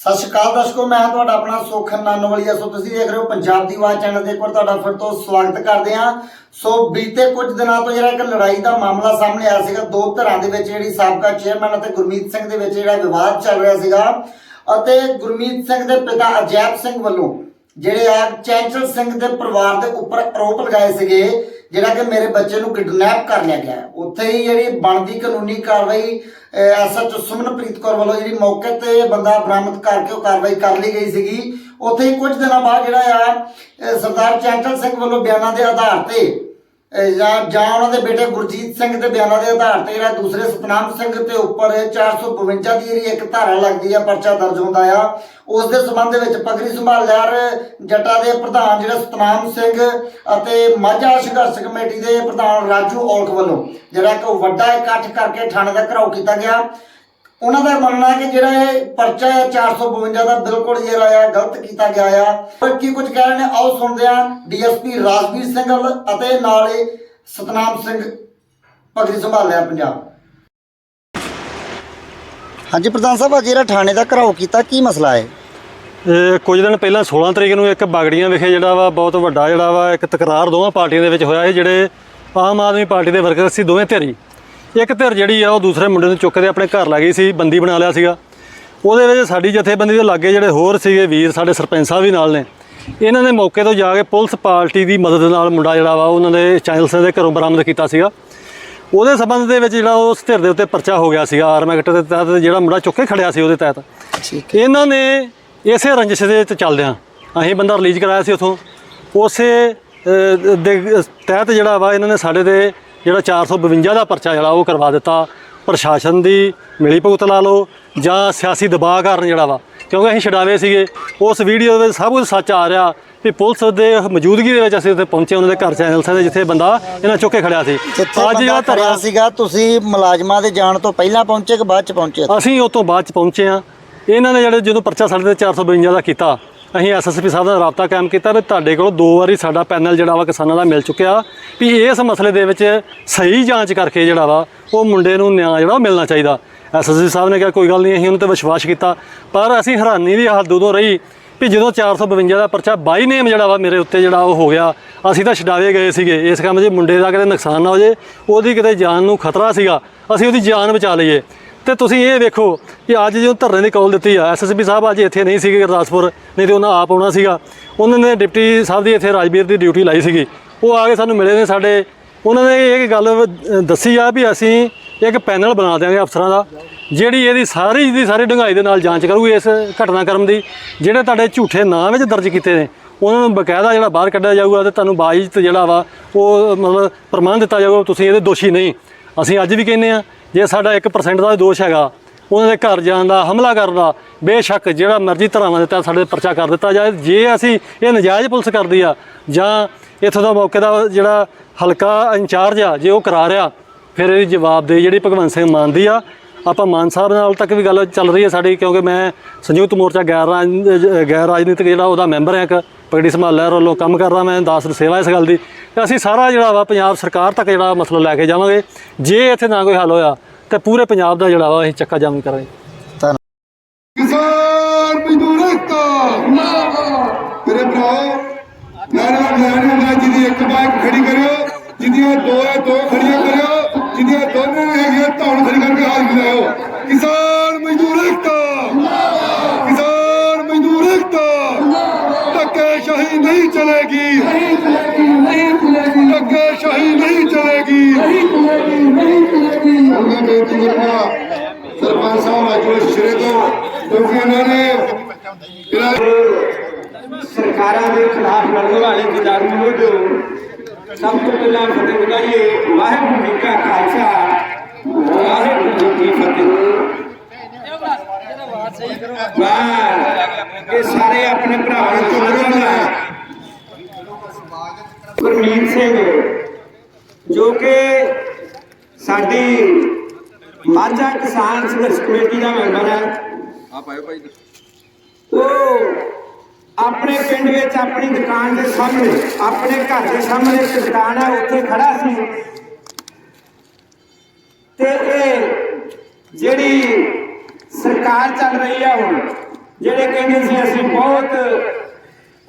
ਸਤਿ ਸ਼੍ਰੀ ਅਕਾਲ ਦਰਸ਼ਕੋ, ਮੈਂ ਤੁਹਾਡਾ ਆਪਣਾ ਸੋਖਨ ਨਾਨੋਵਾਲੀਆ। ਸੋ ਤੁਸੀਂ ਦੇਖ ਰਹੇ ਹੋ ਪੰਜਾਬ ਦੀ ਆਵਾਜ਼ ਚੈਨਲ ਤੇ ਇੱਕ ਤੁਹਾਡਾ ਫਿਰ ਤੋਂ ਸਵਾਗਤ ਕਰਦੇ ਹਾਂ। ਸੋ ਬੀਤੇ ਕੁਝ ਦਿਨਾਂ ਤੋਂ ਜਿਹੜਾ ਇੱਕ ਲੜਾਈ ਦਾ ਮਾਮਲਾ ਸਾਹਮਣੇ ਆਇਆ ਸੀਗਾ, ਦੋ ਧਿਰਾਂ ਦੇ ਵਿੱਚ ਜਿਹੜੀ ਸਾਬਕਾ ਚੇਅਰਮੈਨ ਅਤੇ ਗੁਰਮੀਤ ਸਿੰਘ ਦੇ ਵਿੱਚ ਜਿਹੜਾ ਵਿਵਾਦ ਚੱਲ ਰਿਹਾ ਸੀਗਾ। ਅਤੇ ਗੁਰਮੀਤ ਸਿੰਘ ਦੇ ਪਿਤਾ ਅਜੈਬ ਸਿੰਘ ਵੱਲੋਂ ਜਿਹੜੇ ਆ ਚੈਂਚਲ ਸਿੰਘ ਦੇ ਪਰਿਵਾਰ ਦੇ ਉੱਪਰ ਆਰੋਪ ਲਗਾਏ ਸੀਗੇ ਜਿਹੜਾ ਕਿ ਮੇਰੇ ਬੱਚੇ ਨੂੰ ਕਿਡਨੈਪ ਕਰ ਲਿਆ ਗਿਆ ਉੱਥੇ ਹੀ ਜਿਹੜੀ ਬਣਦੀ ਕਾਨੂੰਨੀ ਕਾਰਵਾਈ ਐਸਐਚ ਸੁਮਨਪ੍ਰੀਤ ਕੌਰ ਵੱਲੋਂ ਜਿਹੜੀ ਮੌਕੇ ਤੇ ਬੰਦਾ ਬਰਾਮਦ ਕਰਕੇ ਉਹ ਕਾਰਵਾਈ ਕਰ ਲਈ ਗਈ ਸੀਗੀ। ਉੱਥੇ ਹੀ ਕੁਝ ਦਿਨਾਂ ਬਾਅਦ ਜਿਹੜਾ ਆ ਸਰਦਾਰ ਚੈਂਚਲ ਸਿੰਘ ਵੱਲੋਂ ਬਿਆਨਾਂ ਦੇ ਆਧਾਰ ਤੇ ਜਾਂ ਜਾਂ ਉਹਨਾਂ ਦੇ ਬੇਟੇ ਗੁਰਜੀਤ ਸਿੰਘ ਦੇ ਬਿਆਨਾਂ ਦੇ ਆਧਾਰ ਤੇ ਜਿਹੜਾ ਦੂਸਰੇ ਸਤਨਾਮ ਸਿੰਘ ਤੇ ਉੱਪਰ 452 ਦੀ ਜਿਹੜੀ ਇੱਕ ਧਾਰਾ ਲੱਗਦੀ ਆ, ਪਰਚਾ ਦਰਜ ਹੁੰਦਾ ਆ, ਉਸ ਦੇ ਸਬੰਧ ਵਿੱਚ ਪਗੜੀ ਸੰਭਾਲ ਲਹਿਰ ਜੱਟਾ ਦੇ ਪ੍ਰਧਾਨ ਜਿਹੜਾ ਸਤਨਾਮ ਸਿੰਘ ਅਤੇ ਮਾਝਾ ਸੰਘਰਸ਼ ਕਮੇਟੀ ਦੇ ਪ੍ਰਧਾਨ ਰਾਜੂ ਔਲਖ ਵੱਲੋਂ ਜਿਹੜਾ ਇੱਕ ਵੱਡਾ ਇਕੱਠ ਕਰਕੇ ਥਾਣੇ ਦਾ ਘਰਾਓ ਕੀਤਾ ਗਿਆ। ਉਹਨਾਂ ਦਾ ਮੰਨਣਾ ਹੈ ਕਿ ਜਿਹੜਾ ਇਹ ਪਰਚਾ ਹੈ 452 ਦਾ ਬਿਲਕੁਲ ਜਿਹੜਾ ਆ ਗਲਤ ਕੀਤਾ ਗਿਆ ਆ। ਪਰ ਕੀ ਕੁਝ ਕਹਿ ਰਹੇ ਨੇ, ਆਓ ਸੁਣਦੇ ਹਾਂ ਡੀਐਸਪੀ ਰਾਜਵੀਰ ਸਿੰਘ ਅਤੇ ਨਾਲ ਹੀ ਸਤਨਾਮ ਸਿੰਘ ਪਗੜੀ ਸੰਭਾਲਿਆ ਪੰਜਾਬ। ਹਾਂਜੀ, ਪ੍ਰਧਾਨ ਸਾਹਿਬ, ਅੱਜ ਜਿਹੜਾ ਥਾਣੇ ਦਾ ਘਰਾਓ ਕੀਤਾ, ਕੀ ਮਸਲਾ ਹੈ? ਇਹ ਕੁਝ ਦਿਨ ਪਹਿਲਾਂ 16 ਤਰੀਕ ਨੂੰ ਇੱਕ ਬਾਗੜੀਆਂ ਵਿਖੇ ਜਿਹੜਾ ਵਾ, ਬਹੁਤ ਵੱਡਾ ਜਿਹੜਾ ਵਾ, ਇੱਕ ਤਕਰਾਰ ਦੋਵਾਂ ਪਾਰਟੀਆਂ ਦੇ ਵਿੱਚ ਹੋਇਆ ਸੀ, ਜਿਹੜੇ ਆਮ ਆਦਮੀ ਪਾਰਟੀ ਦੇ ਵਰਕਰ ਸੀ, ਦੋਵੇਂ ਧਿਰੀ ਇੱਕ ਧਿਰ ਜਿਹੜੀ ਆ ਉਹ ਦੂਸਰੇ ਮੁੰਡੇ ਨੂੰ ਚੁੱਕ ਕੇ ਆਪਣੇ ਘਰ ਲੈ ਗਈ ਸੀ ਬੰਦੀ ਬਣਾ ਲਿਆ ਸੀਗਾ। ਉਹਦੇ ਵਿੱਚ ਸਾਡੀ ਜਥੇਬੰਦੀ ਦੇ ਲਾਗੇ ਜਿਹੜੇ ਹੋਰ ਸੀਗੇ ਵੀਰ ਸਾਡੇ ਸਰਪੰਚ ਸਾਹਿਬ ਵੀ ਨਾਲ ਨੇ। ਇਹਨਾਂ ਨੇ ਮੌਕੇ ਤੋਂ ਜਾ ਕੇ ਪੁਲਿਸ ਪਾਰਟੀ ਦੀ ਮਦਦ ਨਾਲ ਮੁੰਡਾ ਜਿਹੜਾ ਵਾ ਉਹਨਾਂ ਦੇ ਚਾਈਲਸ ਦੇ ਘਰੋਂ ਬਰਾਮਦ ਕੀਤਾ ਸੀਗਾ। ਉਹਦੇ ਸਬੰਧ ਦੇ ਵਿੱਚ ਜਿਹੜਾ ਉਸ ਧਿਰ ਦੇ ਉੱਤੇ ਪਰਚਾ ਹੋ ਗਿਆ ਸੀਗਾ ਆਰਮ ਐਕਟ ਦੇ ਤਹਿਤ ਜਿਹੜਾ ਮੁੰਡਾ ਚੁੱਕ ਕੇ ਖੜਿਆ ਸੀ ਉਹਦੇ ਤਹਿਤ। ਇਹਨਾਂ ਨੇ ਇਸੇ ਰੰਜਿਸ਼ ਦੇ ਵਿੱਚ ਚੱਲਦਿਆਂ ਅਸੀਂ ਬੰਦਾ ਰਿਲੀਜ਼ ਕਰਾਇਆ ਸੀ ਉਥੋਂ। ਉਸੇ ਦੇ ਤਹਿਤ ਜਿਹੜਾ ਵਾ ਇਹਨਾਂ ਨੇ ਸਾਡੇ ਤੇ ਜਿਹੜਾ 452 ਦਾ ਪਰਚਾ ਜਿਹੜਾ ਉਹ ਕਰਵਾ ਦਿੱਤਾ ਪ੍ਰਸ਼ਾਸਨ ਦੀ ਮਿਲੀ ਭੁਗਤ ਲਾ ਲਓ ਜਾਂ ਸਿਆਸੀ ਦਬਾਅ ਕਾਰਨ ਜਿਹੜਾ ਵਾ ਕਿਉਂਕਿ ਅਸੀਂ ਛਡਾਵੇ ਸੀਗੇ ਉਸ ਵੀਡੀਓ ਦੇ ਵਿੱਚ ਸਭ ਕੁਝ ਸੱਚ ਆ ਰਿਹਾ ਵੀ ਪੁਲਿਸ ਦੇ ਮੌਜੂਦਗੀ ਦੇ ਵਿੱਚ ਅਸੀਂ ਉੱਥੇ ਪਹੁੰਚੇ ਉਹਨਾਂ ਦੇ ਘਰ ਚੈਨਲ ਦੇ ਜਿੱਥੇ ਬੰਦਾ ਇਹਨਾਂ ਚੁੱਕ ਕੇ ਖੜਿਆ ਸੀ। ਅੱਜ ਜਿਹੜਾ ਧਰਨਾ ਸੀਗਾ ਤੁਸੀਂ ਮੁਲਾਜ਼ਮਾਂ ਦੇ ਜਾਣ ਤੋਂ ਪਹਿਲਾਂ ਪਹੁੰਚੇ ਕਿ ਬਾਅਦ ਚ ਪਹੁੰਚੇ? ਅਸੀਂ ਉਸ ਤੋਂ ਬਾਅਦ ਚ ਪਹੁੰਚੇ ਆ ਇਹਨਾਂ ਨੇ ਜਿਹੜੇ ਜਦੋਂ ਪਰਚਾ ਸਾਡੇ ਤੇ 452 ਦਾ ਕੀਤਾ ਅਸੀਂ ਐਸਐਸਪੀ ਸਾਹਿਬ ਨਾਲ ਰਾਬਤਾ ਕਾਇਮ ਕੀਤਾ ਵੀ ਤੁਹਾਡੇ ਕੋਲ ਦੋ ਵਾਰੀ ਸਾਡਾ ਪੈਨਲ ਜਿਹੜਾ ਵਾ ਕਿਸਾਨਾਂ ਦਾ ਮਿਲ ਚੁੱਕਿਆ ਵੀ ਇਸ ਮਸਲੇ ਦੇ ਵਿੱਚ ਸਹੀ ਜਾਂਚ ਕਰਕੇ ਜਿਹੜਾ ਵਾ ਉਹ ਮੁੰਡੇ ਨੂੰ ਨਿਆਂ ਜਿਹੜਾ ਉਹ ਮਿਲਣਾ ਚਾਹੀਦਾ। ਐਸਐਸਪੀ ਸਾਹਿਬ ਨੇ ਕਿਹਾ, ਕੋਈ ਗੱਲ ਨਹੀਂ, ਅਸੀਂ ਉਹਨਾਂ ਤੇ ਵਿਸ਼ਵਾਸ ਕੀਤਾ। ਪਰ ਅਸੀਂ ਹੈਰਾਨੀ ਦੀ ਹੱਦ ਉਦੋਂ ਰਹੀ ਵੀ ਜਦੋਂ 452 ਦਾ ਪਰਚਾ ਬਾਈ ਨੇਮ ਜਿਹੜਾ ਵਾ ਮੇਰੇ ਉੱਤੇ ਜਿਹੜਾ ਉਹ ਹੋ ਗਿਆ, ਅਸੀਂ ਤਾਂ ਛਡਾਵੇ ਗਏ ਸੀਗੇ। ਇਸ ਕੰਮ 'ਚ ਮੁੰਡੇ ਦਾ ਕਿਤੇ ਨੁਕਸਾਨ ਨਾ ਹੋ ਜੇ, ਉਹਦੀ ਕਿਤੇ ਜਾਨ ਨੂੰ ਖਤਰਾ ਸੀਗਾ, ਅਸੀਂ ਉਹਦੀ ਜਾਨ ਬਚਾ ਲਈਏ। ਤੇ ਤੁਸੀਂ ਇਹ ਵੇਖੋ ਕਿ ਅੱਜ ਜੋ ਧਰਨੇ ਦੀ ਕਾਲ ਦਿੱਤੀ ਆ ਐਸਐਸਪੀ ਸਾਹਿਬ ਅੱਜ ਇੱਥੇ ਨਹੀਂ ਸੀਗੇ ਗੁਰਦਾਸਪੁਰ, ਨਹੀਂ ਤੇ ਉਹਨਾਂ ਆਪ ਆਉਣਾ ਸੀਗਾ। ਉਹਨਾਂ ਨੇ ਡਿਪਟੀ ਸਾਹਿਬ ਦੀ ਇੱਥੇ ਰਾਜਵੀਰ ਦੀ ਡਿਊਟੀ ਲਾਈ ਸੀਗੀ। ਉਹ ਆ ਕੇ ਸਾਨੂੰ ਮਿਲੇ ਨੇ ਸਾਡੇ। ਉਹਨਾਂ ਨੇ ਇਹ ਗੱਲ ਦੱਸੀ ਆ ਵੀ ਅਸੀਂ ਇੱਕ ਪੈਨਲ ਬਣਾ ਦਿਆਂਗੇ ਅਫਸਰਾਂ ਦਾ, ਜਿਹੜੀ ਇਹਦੀ ਸਾਰੀ ਦੀ ਸਾਰੀ ਡੂੰਘਾਈ ਦੇ ਨਾਲ ਜਾਂਚ ਕਰੂਗੀ ਇਸ ਘਟਨਾਕ੍ਰਮ ਦੀ। ਜਿਹੜੇ ਤੁਹਾਡੇ ਝੂਠੇ ਨਾਂ ਵਿੱਚ ਦਰਜ ਕੀਤੇ ਨੇ, ਉਹਨਾਂ ਨੂੰ ਬਕਾਇਦਾ ਜਿਹੜਾ ਬਾਹਰ ਕੱਢਿਆ ਜਾਊਗਾ ਤੇ ਤੁਹਾਨੂੰ ਬਾਈਜ਼ਤ ਜਿਹੜਾ ਵਾ, ਉਹ ਮਤਲਬ ਪ੍ਰਮਾਣ ਦਿੱਤਾ ਜਾਊਗਾ, ਤੁਸੀਂ ਇਹਦੇ ਦੋਸ਼ੀ ਨਹੀਂ। ਅਸੀਂ ਅੱਜ ਵੀ ਕਹਿੰਦੇ ਆ ਜੇ ਸਾਡਾ 1% ਦਾ ਦੋਸ਼ ਹੈਗਾ, ਉਹਨਾਂ ਦੇ ਘਰ ਜਾਣ ਦਾ, ਹਮਲਾ ਕਰਨ ਦਾ, ਬੇਸ਼ੱਕ ਜਿਹੜਾ ਮਰਜ਼ੀ ਧਰਾਵਾਂ ਦਿੱਤਾ ਸਾਡੇ ਪਰਚਾ ਕਰ ਦਿੱਤਾ ਜਾਏ, ਜੇ ਅਸੀਂ ਇਹ ਨਜਾਇਜ਼ ਪੁਲਿਸ ਕਰਦੀ ਆ, ਜਾਂ ਇੱਥੋਂ ਦਾ ਮੌਕੇ ਦਾ ਜਿਹੜਾ ਹਲਕਾ ਇੰਚਾਰਜ ਆ, ਜੇ ਉਹ ਕਰਾ ਰਿਹਾ, ਫਿਰ ਇਹਦੀ ਜਵਾਬਦੇਹੀ ਜਿਹੜੀ ਭਗਵੰਤ ਸਿੰਘ ਮਾਨ ਦੀ ਆ। ਆਪਾਂ ਮਾਨ ਸਾਹਿਬ ਨਾਲ ਤੱਕ ਵੀ ਗੱਲ ਚੱਲ ਰਹੀ ਹੈ ਸਾਡੀ, ਕਿਉਂਕਿ ਮੈਂ ਸੰਯੁਕਤ ਮੋਰਚਾ ਗੈਰ ਰਾਜ- ਗੈਰ ਰਾਜਨੀਤਿਕ ਜਿਹੜਾ ਉਹਦਾ ਮੈਂਬਰ ਹਾਂ ਇੱਕ। ਪਗੜੀ ਸੰਭਾਲਿਆ ਵੱਲੋਂ ਕੰਮ ਕਰ ਮੈਂ ਦਾਸ ਸੇਵਾ ਇਸ ਗੱਲ ਦੀ। ਤੇ ਅਸੀਂ ਸਾਰਾ ਜਿਹੜਾ ਵਾ ਪੰਜਾਬ ਸਰਕਾਰ ਤੱਕ ਜਿਹੜਾ ਮਸਲਾ ਲੈ ਕੇ ਜਾਵਾਂਗੇ। ਜੇ ਇੱਥੇ ਨਾ ਕੋਈ ਹੱਲ ਹੋਇਆ, ਤੇ ਪੂਰੇ ਪੰਜਾਬ ਦਾ ਜਿਹੜਾ ਵਾ ਅਸੀਂ ਚੱਕਾ ਜਾਮ ਕਰਾਂਗੇ। ਕਿਸਾਨ ਮਜ਼ਦੂਰ ਏਕਤਾ ਮੇਰੇ ਭਰਾਓ ਨਾਰਾ ਨਾਰਾ ਨਾ ਜਿਹਦੀ ਇੱਕ ਬਾਈਕ ਖੜੀ ਕਰਿਓ, ਜਿਹਦੀਆਂ ਦੋ ਹੈ ਦੋ ਖੜੀਆਂ ਕਰਿਓ, ਜਿਹਦੀਆਂ ਦੋਨੇ ਹੈਗੀਆਂ ਧੌਣ ਖੜੀ ਕਰਕੇ ਹਾਲ ਮਿਲਾਓ ਕਿਸਾਨ नहीं चलेगी धक्का शाही नहीं चलेगी मैं बेनती करूंगा सरपंच साहब अजमेर श्रे दो क्योंकि उन्होंने सरकार के खिलाफ लड़न वाले किरदार निभाओ सब तो पहला फतेह बताइए वाहेगुरु जी का खालसा वाहेगुरु जी की फतेह ਵਾਹ ਇਹ ਸਾਰੇ ਆਪਣੇ ਭਰਾਵਾਂ ਨੂੰ ਚੁਣਨਾ ਗੁਰਮੀਤ ਸਿੰਘ ਜੋ ਕਿ ਸਾਡੀ ਮਾਝਾ ਕਿਸਾਨ ਸੰਘਰਸ਼ ਕਮੇਟੀ ਦਾ ਮੈਂਬਰ ਹੈ। ਉਹ ਆਪਣੇ ਪਿੰਡ ਵਿੱਚ ਆਪਣੀ ਦੁਕਾਨ ਦੇ ਸਾਹਮਣੇ ਆਪਣੇ ਘਰ ਦੇ ਸਾਹਮਣੇ ਇੱਕ ਦੁਕਾਨ ਹੈ ਉੱਥੇ ਖੜਾ ਸੀ। ਤੇ ਇਹ ਜਿਹੜੀ ਸਰਕਾਰ ਚੱਲ ਰਹੀ ਹੈ ਹੁਣ। ਜਿਹੜੇ ਕਹਿੰਦੇ ਸੀ ਅਸੀਂ ਬਹੁਤ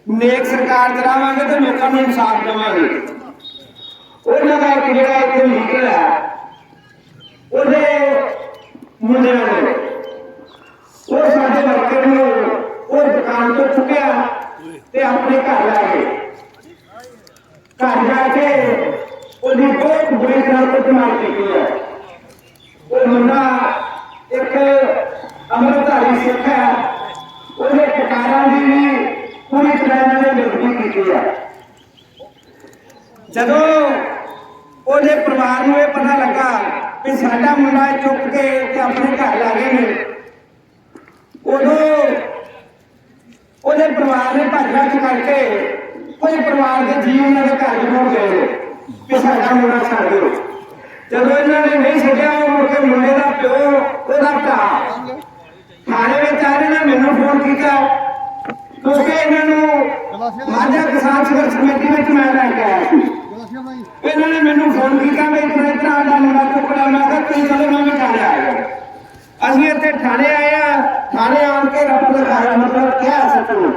ਨੇਕ ਸਰਕਾਰ ਚਲਾਵਾਂਗੇ ਤੇ ਲੋਕਾਂ ਨੂੰ ਇਨਸਾਫ ਦੇਵਾਂਗੇ। ਉਹਨਾਂ ਦਾ ਇੱਕ ਜਿਹੜਾ ਇੱਥੇ ਲੀਡਰ ਹੈ ਉਹਦੇ ਮੁੰਡਿਆਂ ਨੇ, ਉਹ ਸਾਡੇ ਵਰਕਰ ਨੂੰ ਉਹ ਦੁਕਾਨ ਤੋਂ ਚੁੱਕਿਆ ਤੇ ਆਪਣੇ ਘਰ ਲੈ ਗਏ। ਘਰ ਜਾ ਕੇ ਉਹਦੀ ਬਹੁਤ ਬੁਰੀ ਤਰ੍ਹਾਂ ਕੁੱਟਮਾਰ ਕੀਤੀ ਹੈ ਉਹ ਮੁੰਡਾ ਇੱਕ ਅੰਮ੍ਰਿਤਧਾਰੀ ਸਿੱਖ ਹੈ। ਉਹਦੇ ਟਕਾਰਾਂ ਦੀ ਵੀ ਪੂਰੀ ਤਰ੍ਹਾਂ ਇਹਨਾਂ ਨੇ ਕੀਤੀ ਹੈ ਜਦੋਂ ਉਹਦੇ ਪਰਿਵਾਰ ਨੂੰ ਇਹ ਪਤਾ ਲੱਗਾ ਕਿ ਸਾਡਾ ਮੁੰਡਾ ਚੁੱਕ ਕੇ ਤੇ ਆਪਣੇ ਘਰ ਲਾ ਗਏ ਨੇ, ਉਦੋਂ ਉਹਦੇ ਪਰਿਵਾਰ ਨੇ ਭੱਜ ਭੱਜ ਕਰਕੇ ਕੋਈ ਪਰਿਵਾਰ ਦੇ ਜੀਵ ਉਹਨਾਂ ਦੇ ਘਰ ਨੂੰ ਗਏ ਕਿ ਸਾਡਾ ਮੁੰਡਾ ਛੱਡ ਦਿਓ। ਜਦੋਂ ਇਹਨਾਂ ਨੇ ਨਹੀਂ ਛੱਡਿਆ, ਉਹ ਮੁੰਡੇ ਦਾ ਪਿਓ, ਉਹਦਾ ਭਰਾ ਥਾਣੇ ਵਿੱਚ ਆ ਰਹੇ ਨੇ ਮੈਨੂੰ ਫੋਨ ਕੀਤਾ। ਕਿਉਂਕਿ ਇਹਨਾਂ ਨੂੰ ਮਾਝਾ ਕਿਸਾਨ ਸੰਘਰਸ਼ ਕਮੇਟੀ ਵਿੱਚ ਮੈਂ ਲੈ ਕੇ ਆਇਆ ਸੀ। ਇਹਨਾਂ ਨੇ ਮੈਨੂੰ ਫੋਨ ਕੀਤਾ ਵੀ ਇਤਨਾ ਇਤਨਾ ਆਡਾ ਮੁੰਡਾ ਚੁੱਕਣਾ ਮੈਂ ਕਿਹਾ, ਤੁਸੀਂ ਚਲੋ, ਮੈਂ ਵੀ ਥਾਣੇ ਆ ਗਿਆ। ਅਸੀਂ ਇੱਥੇ ਥਾਣੇ ਆਏ ਆ। ਥਾਣੇ ਆਣ ਕੇ ਰੱਬ ਦਾ ਮਤਲਬ ਕਿਹਾ ਸੱਚੂ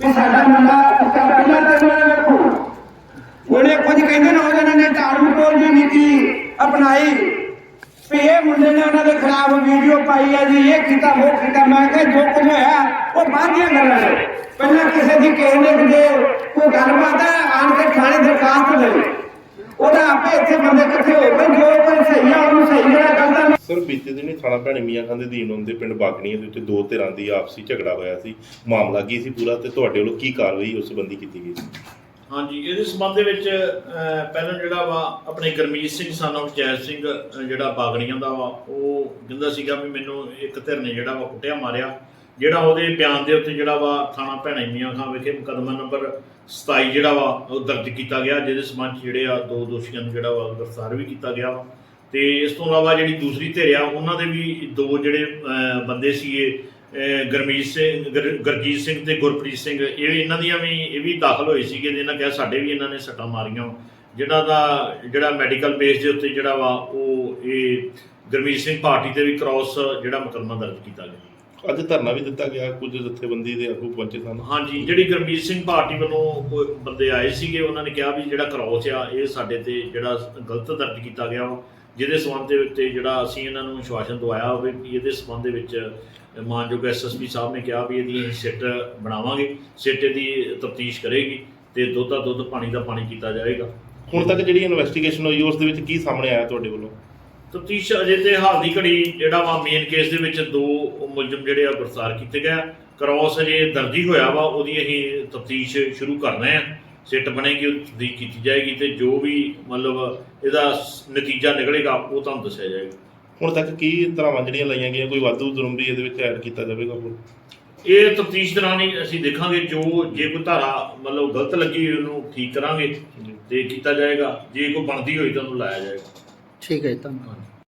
ਕਿ ਸਾਡਾ ਮੁੰਡਾ ਕੁੱਤਾ ਪਹਿਲਾਂ ਤਾਂ ਇਹਨਾਂ ਵੇਖੋ। ਉਹਨੇ ਕੁਝ ਕਹਿੰਦੇ ਨੇ ਉਹਨਾਂ ਨੇ ਟਾਲ ਨੀਤੀ ਅਪਣਾਈ। ਇਹ ਮੁੰਡੇ ਨੇ ਉਹਨਾਂ ਦੇ ਖਿਲਾਫ ਵੀਡੀਓ ਪਾਈ ਹੈ ਜੀ, ਇਹ ਕੀਤਾ, ਉਹ ਕੀਤਾ। ਮੈਂ ਕਿਹਾ ਜੋ ਕੁਝ ਹੋਇਆ, ਉਹ ਬਾਅਦ ਦੀਆਂ ਗੱਲਾਂ ਨੇ। ਪਹਿਲਾਂ ਕਿਸੇ ਦੀ ਕਿਸੇ ਨੇ ਕਿਤੇ ਕੋਈ ਗੱਲਬਾਤ ਹੈ ਆਣ ਕੇ ਥਾਣੇ ਦਰਖਾਸਤ ਦੇ। ਉਹਦਾ ਆਪੇ ਇੱਥੇ ਬੰਦੇ ਇਕੱਠੇ ਹੋ ਕੇ ਜੋ ਕੋਈ ਸਹੀ ਆ, ਉਹਨੂੰ ਸਹੀ ਜਿਹੜਾ ਕਰਦਾ ਸਰ, ਬੀਤੇ ਦਿਨੀ ਥਾਣਾ ਭੈਣੀ ਮੀਆਂ ਖਾਂ ਦੇ ਦੀਨ ਹੁੰਦੇ ਪਿੰਡ ਬਾਗਣੀਆਂ ਦੇ ਉੱਤੇ ਦੋ ਧਿਰਾਂ ਦੀ ਆਪਸੀ ਝਗੜਾ ਹੋਇਆ ਸੀ। ਮਾਮਲਾ ਕੀ ਸੀ ਪੂਰਾ ਤੇ ਤੁਹਾਡੇ ਵੱਲੋਂ ਕੀ ਕਾਰਵਾਈ ਉਸ ਸੰਬੰਧੀ ਕੀਤੀ ਗਈ ਸੀ? ਹਾਂਜੀ, ਇਹਦੇ ਸੰਬੰਧ ਦੇ ਵਿੱਚ ਪਹਿਲਾਂ ਜਿਹੜਾ ਵਾ, ਆਪਣੇ ਗਰਮੀਤ ਸਿੰਘ ਸਨ ਸਾਨੂੰ ਜੈ ਸਿੰਘ ਜਿਹੜਾ ਬਾਗੜੀਆਂ ਦਾ ਵਾ, ਉਹ ਕਹਿੰਦਾ ਸੀਗਾ ਵੀ ਮੈਨੂੰ ਇੱਕ ਧਿਰ ਨੇ ਜਿਹੜਾ ਵਾ ਕੁੱਟਿਆ, ਮਾਰਿਆ, ਜਿਹੜਾ ਉਹਦੇ ਬਿਆਨ ਦੇ ਉੱਤੇ ਜਿਹੜਾ ਵਾ ਥਾਣਾ ਭੈਣਾ ਮੀਆਂ ਖਾਂ ਵਿਖੇ ਮੁਕੱਦਮਾ ਨੰਬਰ 27 ਜਿਹੜਾ ਵਾ, ਉਹ ਦਰਜ ਕੀਤਾ ਗਿਆ, ਜਿਹਦੇ ਸੰਬੰਧ 'ਚ ਜਿਹੜੇ ਆ ਦੋ ਦੋਸ਼ੀਆਂ ਨੂੰ ਜਿਹੜਾ ਵਾ ਗ੍ਰਿਫਤਾਰ ਵੀ ਕੀਤਾ ਗਿਆ ਵਾ। ਤੇ ਇਸ ਤੋਂ ਇਲਾਵਾ ਜਿਹੜੀ ਦੂਸਰੀ ਧਿਰ ਆ, ਉਹਨਾਂ ਦੇ ਵੀ ਦੋ ਜਿਹੜੇ ਬੰਦੇ ਸੀਗੇ ਗਰਮੀਤ ਸਿੰਘ ਗੁਰ- ਗੁਰਜੀਤ ਸਿੰਘ ਤੇ ਗੁਰਪ੍ਰੀਤ ਸਿੰਘ ਇਹ ਵੀ ਇਹਨਾਂ ਦੀਆਂ ਵੀ ਇਹ ਵੀ ਦਾਖਲ ਹੋਏ ਸੀਗੇ ਜਿਹਨਾਂ ਕਿਹਾ ਸਾਡੇ ਵੀ ਇਹਨਾਂ ਨੇ ਸੱਟਾਂ ਮਾਰੀਆਂ। ਜਿਹਨਾਂ ਦਾ ਜਿਹੜਾ ਮੈਡੀਕਲ ਬੇਸ ਦੇ ਉੱਤੇ ਜਿਹੜਾ ਵਾ ਉਹ ਇਹ ਗੁਰਮੀਤ ਸਿੰਘ ਪਾਰਟੀ ਤੇ ਵੀ ਕ੍ਰਾਸ ਜਿਹੜਾ ਮੁਕੱਦਮਾ ਦਰਜ ਕੀਤਾ ਗਿਆ। ਅੱਜ ਧਰਨਾ ਵੀ ਦਿੱਤਾ ਗਿਆ ਕੁਝ ਜਥੇਬੰਦੀ ਦੇ ਆਗੂ ਪਹੁੰਚੇ ਸਨ। ਹਾਂਜੀ ਜਿਹੜੀ ਗੁਰਮੀਤ ਸਿੰਘ ਪਾਰਟੀ ਵੱਲੋਂ ਕੋਈ ਬੰਦੇ ਆਏ ਸੀਗੇ ਉਹਨਾਂ ਨੇ ਕਿਹਾ ਵੀ ਜਿਹੜਾ ਕ੍ਰਾਸ ਆ ਇਹ ਸਾਡੇ ਤੇ ਜਿਹੜਾ ਗਲਤ ਦਰਜ ਕੀਤਾ ਗਿਆ ਵਾ ਜਿਹਦੇ ਸਬੰਧ ਦੇ ਉੱਤੇ ਜਿਹੜਾ ਅਸੀਂ ਇਹਨਾਂ ਨੂੰ ਵਿਸ਼ਵਾਸਨ ਦਵਾਇਆ ਹੋਵੇ ਕਿ ਇਹਦੇ ਸਬੰਧ ਦੇ ਵਿੱਚ ਮਾਨਯੋਗ ਐਸਐਸਪੀ ਸਾਹਿਬ ਨੇ ਕਿਹਾ ਵੀ ਇਹਦੀ ਸਿੱਟ ਬਣਾਵਾਂਗੇ ਸਿੱਟ ਦੀ ਤਫਤੀਸ਼ ਕਰੇਗੀ ਤੇ ਦੁੱਧ ਦਾ ਦੁੱਧ ਪਾਣੀ ਦਾ ਪਾਣੀ ਕੀਤਾ ਜਾਏਗਾ। ਹੁਣ ਤੱਕ ਜਿਹੜੀ ਇਨਵੈਸਟੀਗੇਸ਼ਨ ਹੋਈ ਉਸ ਦੇ ਵਿੱਚ ਕੀ ਸਾਹਮਣੇ ਆਇਆ ਤੁਹਾਡੇ ਵੱਲੋਂ? ਤਫਤੀਸ਼ ਅਜੇ ਤੇ ਹਾਲ ਦੀ ਘੜੀ ਜਿਹੜਾ ਵਾ ਮੇਨ ਕੇਸ ਦੇ ਵਿੱਚ ਦੋ ਮੁਲਜ਼ਮ ਜਿਹੜੇ ਆ ਗ੍ਰਿਫਤਾਰ ਕੀਤੇ ਗਏ। ਕ੍ਰਾਸ ਅਜੇ ਦਰਜੀ ਹੋਇਆ ਵਾ ਉਹਦੀ ਅਸੀਂ ਤਫਤੀਸ਼ ਸ਼ੁਰੂ ਕਰਨਾ ਹੈ। ਸਿੱਟ ਬਣੇਗੀ ਤਸਦੀਕ ਕੀਤੀ ਜਾਏਗੀ ਤੇ ਜੋ ਵੀ ਮਤਲਬ ਇਹਦਾ ਨਤੀਜਾ ਨਿਕਲੇਗਾ ਉਹ ਤੁਹਾਨੂੰ ਦੱਸਿਆ ਜਾਏਗਾ। ਹੁਣ ਤੱਕ ਕੀ ਧਾਰਾਵਾਂ ਜਿਹੜੀਆਂ ਲਾਈਆਂ ਗਈਆਂ ਕੋਈ ਵਾਧੂ ਜ਼ੁਰਮ ਵੀ ਇਹਦੇ ਵਿੱਚ ਐਡ ਕੀਤਾ ਜਾਵੇਗਾ ਹੁਣ ਇਹ ਤਫਤੀਸ਼ ਦੌਰਾਨ ਹੀ ਅਸੀਂ ਦੇਖਾਂਗੇ ਜੋ ਜੇ ਕੋਈ ਧਾਰਾ ਮਤਲਬ ਗਲਤ ਲੱਗੀ ਹੋਈ ਉਹਨੂੰ ਠੀਕ ਕਰਾਂਗੇ ਤੇ ਕੀਤਾ ਜਾਏਗਾ। ਜੇ ਕੋਈ ਬਣਦੀ ਹੋਈ ਤਾਂ ਉਹਨੂੰ ਲਾਇਆ ਜਾਏਗਾ। ਠੀਕ ਹੈ ਜੀ ਧੰਨਵਾਦ।